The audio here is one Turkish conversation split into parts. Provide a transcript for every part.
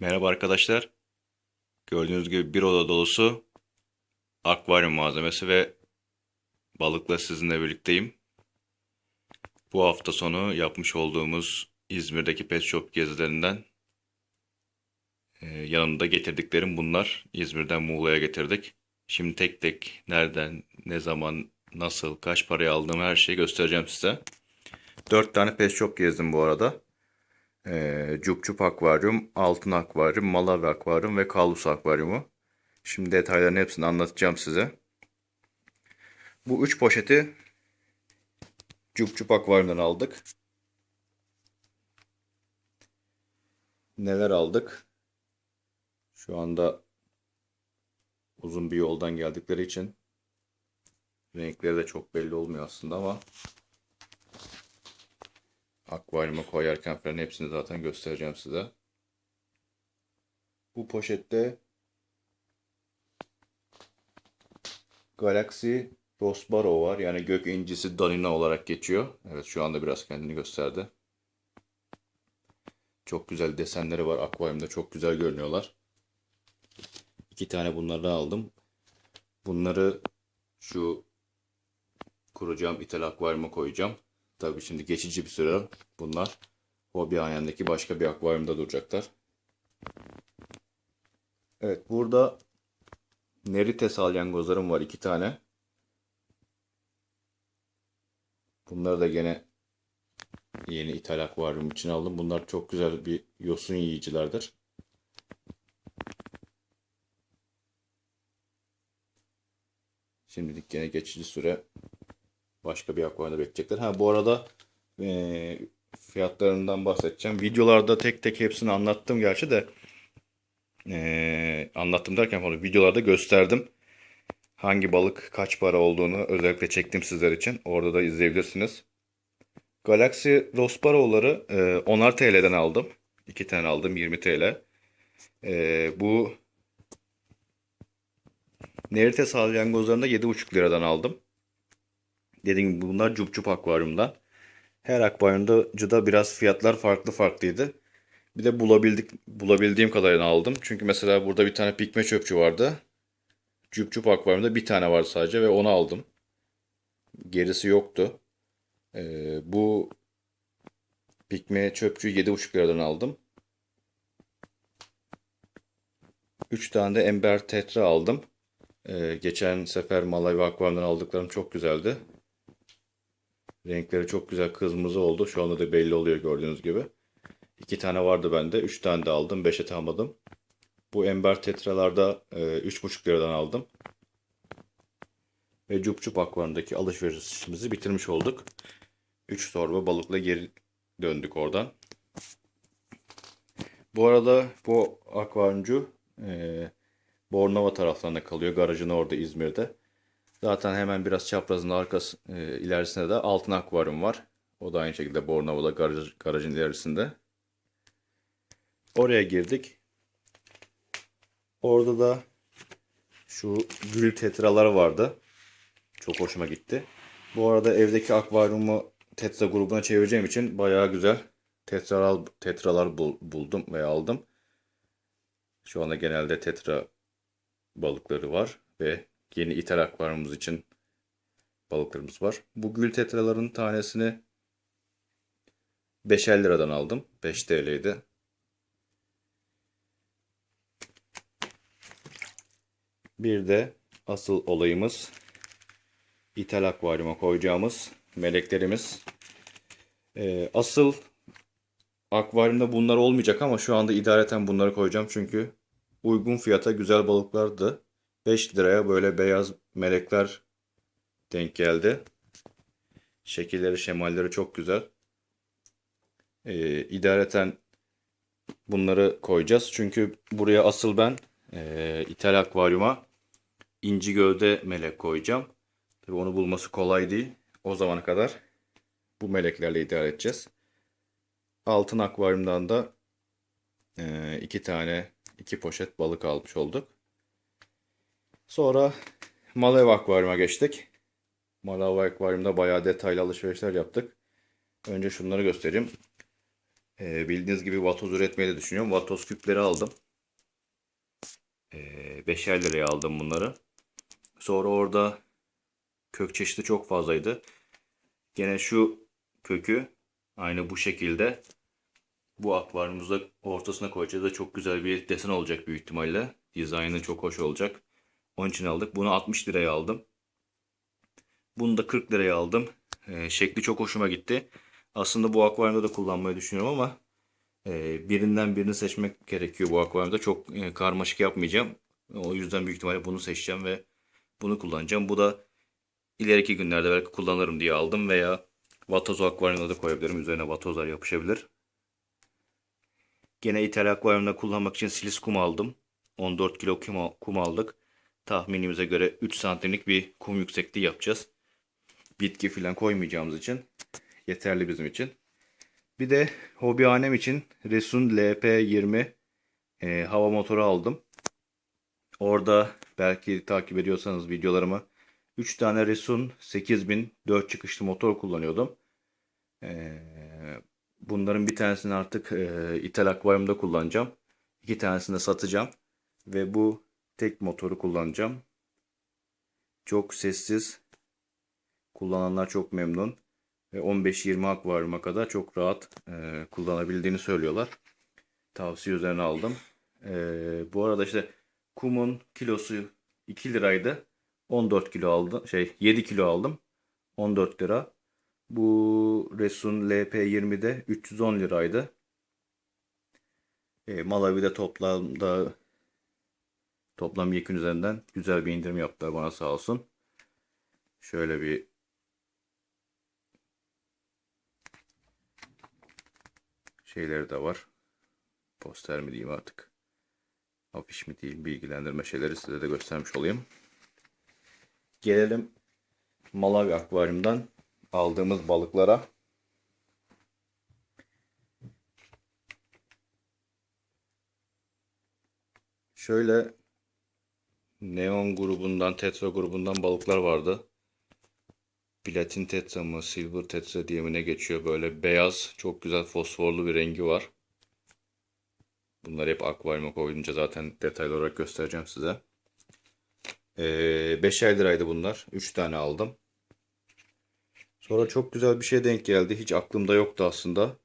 Merhaba arkadaşlar. Gördüğünüz gibi bir oda dolusu akvaryum malzemesi ve balıkla sizinle birlikteyim. Bu hafta sonu yapmış olduğumuz İzmir'deki pet shop gezilerinden e, yanımda getirdiklerim bunlar. İzmir'den Muğla'ya getirdik. Şimdi tek tek nereden, ne zaman, nasıl, kaç paraya aldığım her şeyi göstereceğim size. Dört tane pet shop gezdim bu arada. Ee, Cupcup Akvaryum, Altın Akvaryum, Malawi Akvaryum ve Kalus Akvaryumu. Şimdi detayların hepsini anlatacağım size. Bu üç poşeti Cupcup Akvaryum'dan aldık. Neler aldık? Şu anda uzun bir yoldan geldikleri için renkleri de çok belli olmuyor aslında ama akvaryuma koyarken falan hepsini zaten göstereceğim size. Bu poşette Galaxy Rosbaro var. Yani gök incisi Danina olarak geçiyor. Evet şu anda biraz kendini gösterdi. Çok güzel desenleri var. Akvaryumda çok güzel görünüyorlar. İki tane bunlardan aldım. Bunları şu kuracağım ithal akvaryuma koyacağım. Tabii şimdi geçici bir süre bunlar hobi ayağındaki başka bir akvaryumda duracaklar. Evet burada Nerite salyangozlarım var iki tane. Bunları da gene yeni ithal akvaryum için aldım. Bunlar çok güzel bir yosun yiyicilerdir. Şimdilik gene geçici süre başka bir akvaryumda bekleyecekler. Ha bu arada e, fiyatlarından bahsedeceğim. Videolarda tek tek hepsini anlattım gerçi de e, anlattım derken falan videolarda gösterdim. Hangi balık kaç para olduğunu özellikle çektim sizler için. Orada da izleyebilirsiniz. Galaxy Rosbaro'ları e, 10'ar TL'den aldım. 2 tane aldım 20 TL. E, bu Nerite salyangozlarını da 7,5 liradan aldım. Dediğim gibi bunlar cup cup akvaryumdan. Her akvaryumda biraz fiyatlar farklı farklıydı. Bir de bulabildik, bulabildiğim kadarını aldım. Çünkü mesela burada bir tane pikme çöpçü vardı. Cup cup akvaryumda bir tane vardı sadece ve onu aldım. Gerisi yoktu. Ee, bu pikme çöpçüyü 7,5 liradan aldım. 3 tane de Ember Tetra aldım. Ee, geçen sefer Malawi Akvaryum'dan aldıklarım çok güzeldi. Renkleri çok güzel kırmızı oldu. Şu anda da belli oluyor gördüğünüz gibi. İki tane vardı bende. Üç tane de aldım. Beşe almadım. Bu Ember Tetralarda e, üç buçuk liradan aldım. Ve Cup Cup akvaryumdaki alışverişimizi bitirmiş olduk. Üç torba balıkla geri döndük oradan. Bu arada bu akvaryumcu e, Bornova taraflarında kalıyor. Garajın orada İzmir'de. Zaten hemen biraz çaprazın arkası e, ilerisinde de altın akvaryum var. O da aynı şekilde Bornova'da garaj, garajın ilerisinde. Oraya girdik. Orada da şu gül tetralar vardı. Çok hoşuma gitti. Bu arada evdeki akvaryumu tetra grubuna çevireceğim için bayağı güzel tetralar, tetralar bul, buldum ve aldım. Şu anda genelde tetra balıkları var ve yeni ithal akvaryumumuz için balıklarımız var. Bu gül tetraların tanesini 5'er liradan aldım. 5 TL'ydi. Bir de asıl olayımız ithal akvaryuma koyacağımız meleklerimiz. Ee, asıl akvaryumda bunlar olmayacak ama şu anda idareten bunları koyacağım çünkü uygun fiyata güzel balıklardı. 5 liraya böyle beyaz melekler denk geldi. Şekilleri, şemalleri çok güzel. Ee, idareten bunları koyacağız. Çünkü buraya asıl ben e, ithal akvaryuma inci gövde melek koyacağım. Tabii onu bulması kolay değil. O zamana kadar bu meleklerle idare edeceğiz. Altın akvaryumdan da e, iki tane, iki poşet balık almış olduk. Sonra Malawi Akvaryum'a geçtik. Malawi Akvaryum'da bayağı detaylı alışverişler yaptık. Önce şunları göstereyim. Ee, bildiğiniz gibi vatoz üretmeyi de düşünüyorum. Vatoz küpleri aldım. Ee, beşer liraya aldım bunları. Sonra orada kök çeşidi çok fazlaydı. Gene şu kökü aynı bu şekilde bu akvaryumumuzda ortasına koyacağız da çok güzel bir desen olacak büyük ihtimalle. Dizaynı çok hoş olacak. Onun için aldık. Bunu 60 liraya aldım. Bunu da 40 liraya aldım. Ee, şekli çok hoşuma gitti. Aslında bu akvaryumda da kullanmayı düşünüyorum ama e, birinden birini seçmek gerekiyor bu akvaryumda. Çok e, karmaşık yapmayacağım. O yüzden büyük ihtimalle bunu seçeceğim ve bunu kullanacağım. Bu da ileriki günlerde belki kullanırım diye aldım veya vatoz akvaryumda da koyabilirim. Üzerine vatozlar yapışabilir. Gene ithal akvaryumda kullanmak için silis kum aldım. 14 kilo kum aldık. Tahminimize göre 3 santimlik bir kum yüksekliği yapacağız. Bitki falan koymayacağımız için yeterli bizim için. Bir de hobihanem için Resun LP20 e, hava motoru aldım. Orada belki takip ediyorsanız videolarımı 3 tane Resun 8000 4 çıkışlı motor kullanıyordum. E, bunların bir tanesini artık e, ithal akvaryumda kullanacağım. İki tanesini de satacağım. Ve bu tek motoru kullanacağım. Çok sessiz. Kullananlar çok memnun. Ve 15-20 akvaryuma kadar çok rahat e, kullanabildiğini söylüyorlar. Tavsiye üzerine aldım. E, bu arada işte kumun kilosu 2 liraydı. 14 kilo aldım. Şey 7 kilo aldım. 14 lira. Bu Resun LP20'de 310 liraydı. E, Malawi'de toplamda toplam yekün üzerinden güzel bir indirim yaptılar bana sağ olsun. Şöyle bir şeyleri de var. Poster mi diyeyim artık. Afiş mi diyeyim bilgilendirme şeyleri size de göstermiş olayım. Gelelim Malawi akvaryumdan aldığımız balıklara. Şöyle Neon grubundan, Tetra grubundan balıklar vardı. Platin tetra mı, silver tetra diye mi ne geçiyor? Böyle beyaz, çok güzel fosforlu bir rengi var. Bunları hep akvaryuma koyunca zaten detaylı olarak göstereceğim size. Ee, beşer liraydı bunlar. 3 tane aldım. Sonra çok güzel bir şey denk geldi. Hiç aklımda yoktu aslında.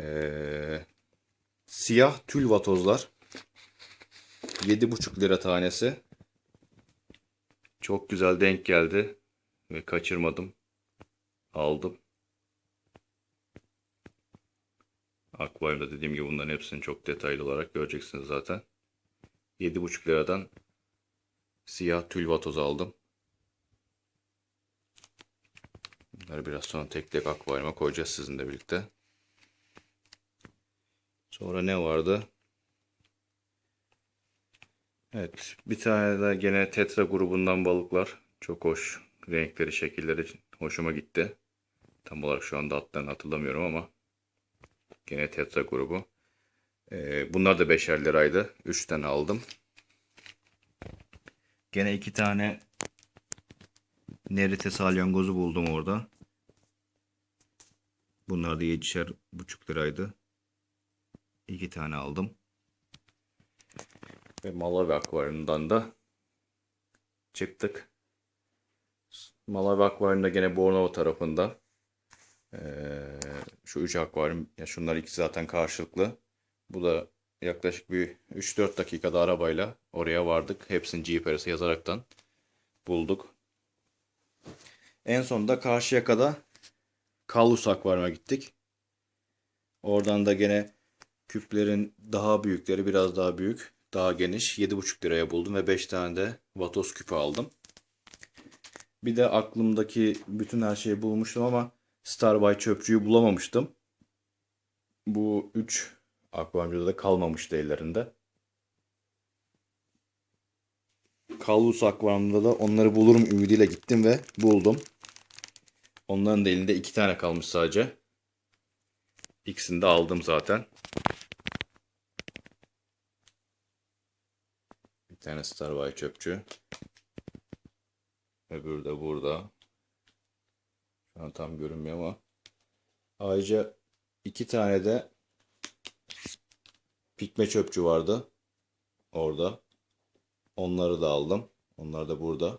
Ee, siyah tül vatozlar. 7,5 lira tanesi. Çok güzel denk geldi. Ve kaçırmadım. Aldım. Akvaryumda dediğim gibi bunların hepsini çok detaylı olarak göreceksiniz zaten. 7,5 liradan siyah tül vatoz aldım. Bunları biraz sonra tek tek akvaryuma koyacağız sizinle birlikte. Sonra ne vardı? Evet, bir tane de gene tetra grubundan balıklar. Çok hoş. Renkleri, şekilleri hoşuma gitti. Tam olarak şu anda adlarını hatırlamıyorum ama gene tetra grubu. Ee, bunlar da beşer liraydı. 3 tane aldım. Gene iki tane Nerite salyangozu buldum orada. Bunlar da yedişer buçuk liraydı. İki tane aldım. Ve Malawi akvaryumundan da çıktık. Malawi akvaryumda gene Bornova tarafında. Ee, şu üç akvaryum, ya şunlar ikisi zaten karşılıklı. Bu da yaklaşık bir 3-4 dakikada arabayla oraya vardık. Hepsini GPS'e yazaraktan bulduk. En sonunda Karşıyaka'da Kallus akvaryuma gittik. Oradan da gene küplerin daha büyükleri biraz daha büyük, daha geniş 7,5 liraya buldum ve 5 tane de vatoz küpü aldım. Bir de aklımdaki bütün her şeyi bulmuştum ama Starbuy çöpçüyü bulamamıştım. Bu 3 akvaryumda da kalmamıştı ellerinde. Kallus akvaryumda da onları bulurum ümidiyle gittim ve buldum. Onların da elinde iki tane kalmış sadece. İkisini de aldım zaten. Tane Starbuy çöpçü. Öbürü de burada. Şu an tam görünmüyor ama. Ayrıca iki tane de pikme çöpçü vardı. Orada. Onları da aldım. Onlar da burada.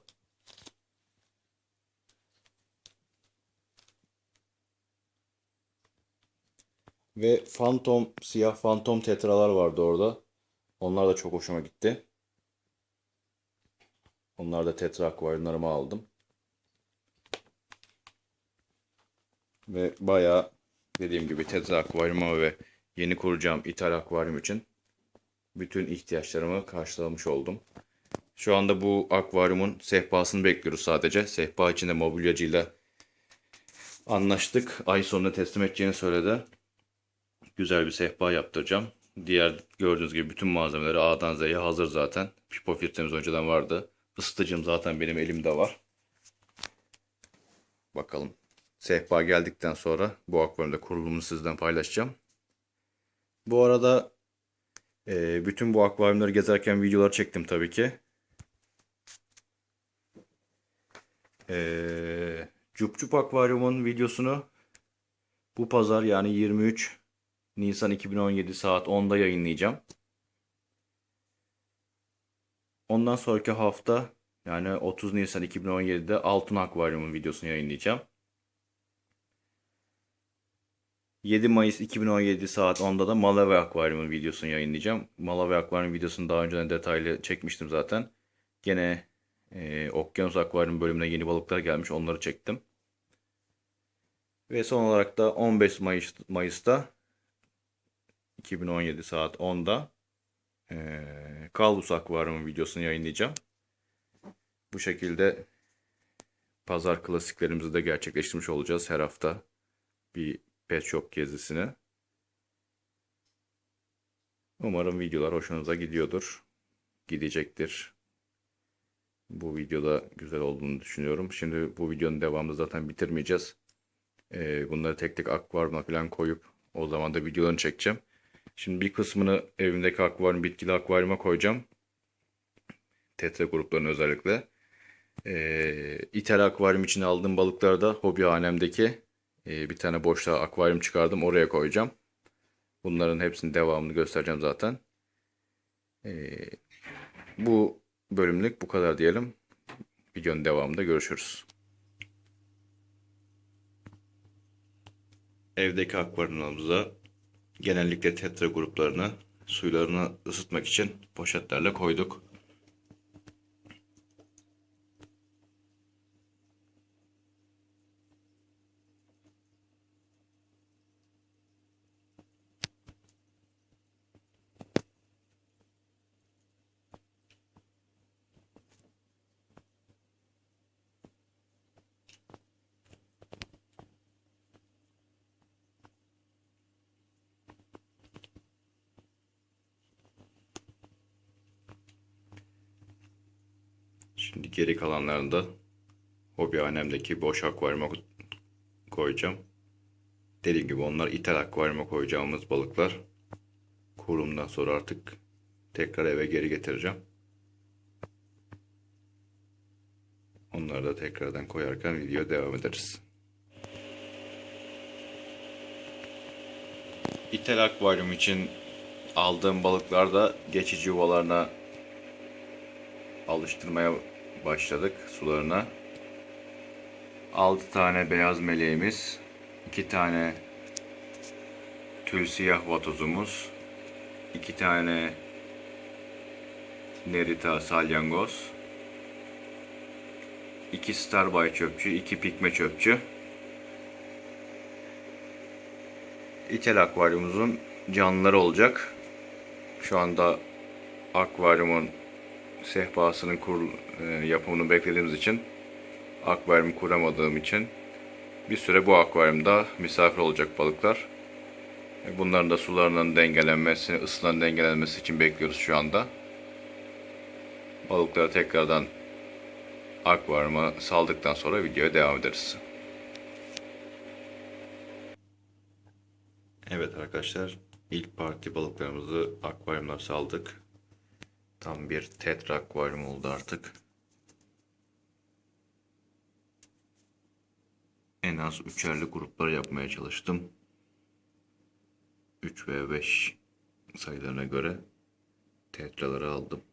Ve Phantom, siyah Phantom tetralar vardı orada. Onlar da çok hoşuma gitti. Onlar da tetra akvaryumlarıma aldım. Ve bayağı dediğim gibi tetra akvaryuma ve yeni kuracağım ithal akvaryum için bütün ihtiyaçlarımı karşılamış oldum. Şu anda bu akvaryumun sehpasını bekliyoruz sadece. Sehpa içinde mobilyacıyla anlaştık. Ay sonunda teslim edeceğini söyledi. Güzel bir sehpa yaptıracağım. Diğer gördüğünüz gibi bütün malzemeleri A'dan Z'ye hazır zaten. Pipo filtremiz önceden vardı. Isıtıcım zaten benim elimde var. Bakalım. Sehpa geldikten sonra bu akvaryumda kurulumunu sizden paylaşacağım. Bu arada e, bütün bu akvaryumları gezerken videolar çektim tabii ki. E, Cup Cup akvaryumun videosunu bu pazar yani 23 Nisan 2017 saat 10'da yayınlayacağım. Ondan sonraki hafta yani 30 Nisan 2017'de Altın Akvaryum'un videosunu yayınlayacağım. 7 Mayıs 2017 saat 10'da da Malawi Akvaryum'un videosunu yayınlayacağım. Malawi Akvaryum videosunu daha önceden detaylı çekmiştim zaten. Gene e, Okyanus Akvaryum bölümüne yeni balıklar gelmiş onları çektim. Ve son olarak da 15 Mayıs, Mayıs'ta 2017 saat 10'da e, Kalbus Akvaryum'un videosunu yayınlayacağım. Bu şekilde pazar klasiklerimizi de gerçekleştirmiş olacağız her hafta bir pet shop gezisini. Umarım videolar hoşunuza gidiyordur. Gidecektir. Bu videoda güzel olduğunu düşünüyorum. Şimdi bu videonun devamını zaten bitirmeyeceğiz. Ee, bunları tek tek akvaryuma falan koyup o zaman da videolarını çekeceğim. Şimdi bir kısmını evimdeki akvaryum, bitkili akvaryuma koyacağım. Tetra gruplarını özellikle. Ee, İthal akvaryum için aldığım balıkları da hobihanemdeki e, bir tane boşluğa akvaryum çıkardım. Oraya koyacağım. Bunların hepsinin devamını göstereceğim zaten. Ee, bu bölümlük bu kadar diyelim. Videonun devamında görüşürüz. Evdeki akvaryumlarımıza genellikle tetra gruplarını suylarını ısıtmak için poşetlerle koyduk. Şimdi geri kalanlarını da hobihanemdeki boş akvaryuma koyacağım. Dediğim gibi onlar ithal akvaryuma koyacağımız balıklar. Kurumdan sonra artık tekrar eve geri getireceğim. Onları da tekrardan koyarken video devam ederiz. İthal akvaryum için aldığım balıklar da geçici yuvalarına alıştırmaya başladık sularına. 6 tane beyaz meleğimiz, 2 tane tül siyah vatozumuz, 2 tane nerita salyangoz, 2 starbay çöpçü, 2 pikme çöpçü. İçel akvaryumumuzun canlıları olacak. Şu anda akvaryumun sehpasının kur, e, yapımını beklediğimiz için akvaryum kuramadığım için bir süre bu akvaryumda misafir olacak balıklar. E, bunların da sularının dengelenmesi, ısıların dengelenmesi için bekliyoruz şu anda. Balıkları tekrardan akvaryuma saldıktan sonra videoya devam ederiz. Evet arkadaşlar ilk parti balıklarımızı akvaryumlar saldık. Tam bir tetra akvaryum oldu artık. En az üçerli gruplar yapmaya çalıştım. 3 ve 5 sayılarına göre tetraları aldım.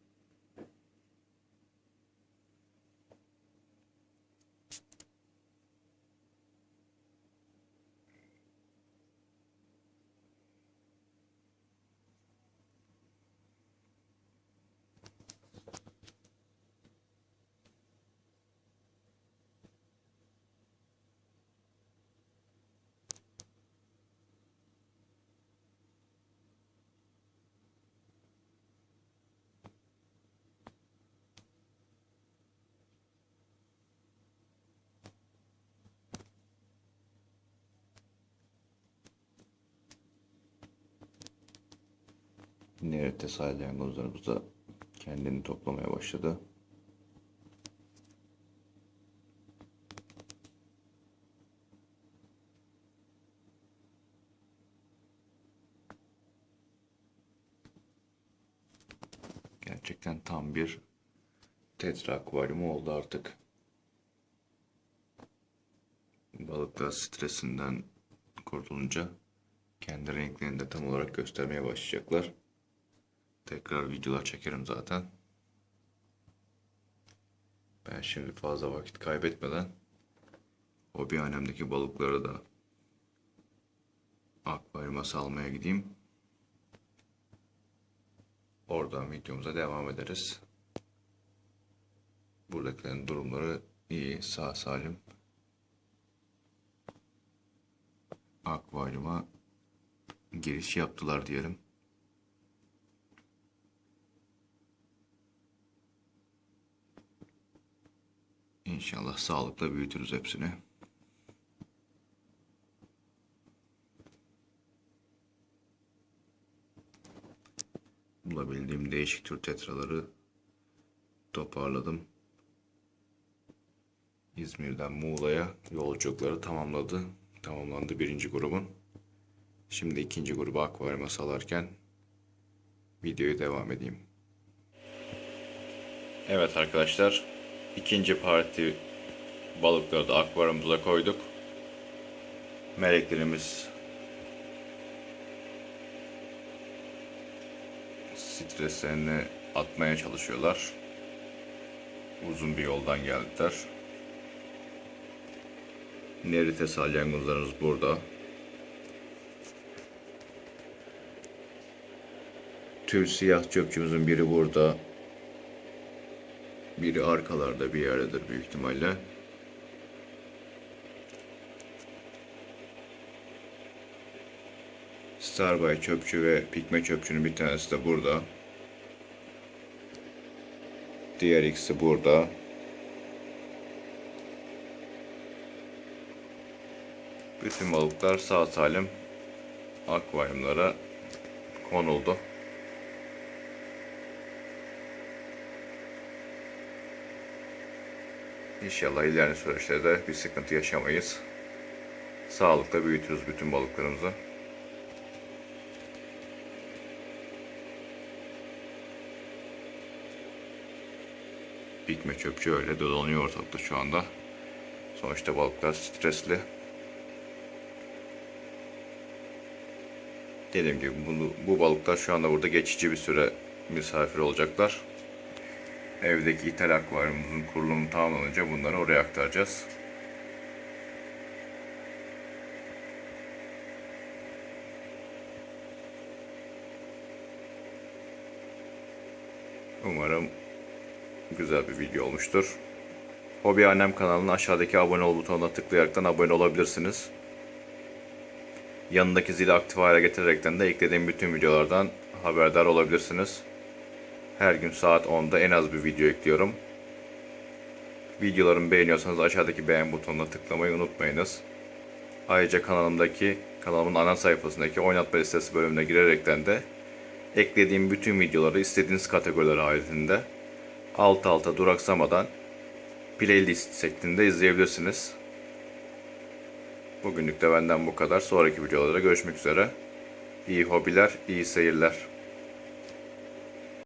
Nerede salyangozlarımız da kendini toplamaya başladı. Gerçekten tam bir tetra akvaryumu oldu artık. Balıklar stresinden kurtulunca kendi renklerini de tam olarak göstermeye başlayacaklar. Tekrar videolar çekerim zaten. Ben şimdi fazla vakit kaybetmeden hobi hanemdeki balıkları da akvaryuma salmaya gideyim. Oradan videomuza devam ederiz. Buradakilerin durumları iyi, sağ salim. Akvaryuma giriş yaptılar diyelim. İnşallah sağlıkla büyütürüz hepsini. Bulabildiğim değişik tür tetraları toparladım. İzmir'den Muğla'ya yolculukları tamamladı. Tamamlandı birinci grubun. Şimdi ikinci grubu akvaryuma salarken videoyu devam edeyim. Evet arkadaşlar ikinci parti balıkları da akvaryumumuza koyduk. Meleklerimiz streslerini atmaya çalışıyorlar. Uzun bir yoldan geldiler. Nerite salyangozlarımız burada. Tür siyah çöpçümüzün biri burada. Biri arkalarda bir yerdedir büyük ihtimalle. Starbay çöpçü ve pikme çöpçünün bir tanesi de burada. Diğer ikisi burada. Bütün balıklar sağ salim akvaryumlara konuldu. İnşallah ilerleyen süreçlerde bir sıkıntı yaşamayız. Sağlıkla büyütürüz bütün balıklarımızı. Pikme çöpçü öyle dolanıyor ortalıkta şu anda. Sonuçta balıklar stresli. Dediğim gibi bunu, bu balıklar şu anda burada geçici bir süre misafir olacaklar. Evdeki ithal akvaryumumuzun kurulumu tamamlanınca bunları oraya aktaracağız. Umarım güzel bir video olmuştur. Hobi Annem kanalına aşağıdaki abone ol butonuna tıklayaraktan abone olabilirsiniz. Yanındaki zili aktif hale getirerekten de eklediğim bütün videolardan haberdar olabilirsiniz. Her gün saat 10'da en az bir video ekliyorum. Videolarımı beğeniyorsanız aşağıdaki beğen butonuna tıklamayı unutmayınız. Ayrıca kanalımdaki, kanalımın ana sayfasındaki oynatma listesi bölümüne girerekten de eklediğim bütün videoları istediğiniz kategoriler halinde alt alta duraksamadan playlist şeklinde izleyebilirsiniz. Bugünlük de benden bu kadar. Sonraki videolarda görüşmek üzere. İyi hobiler, iyi seyirler.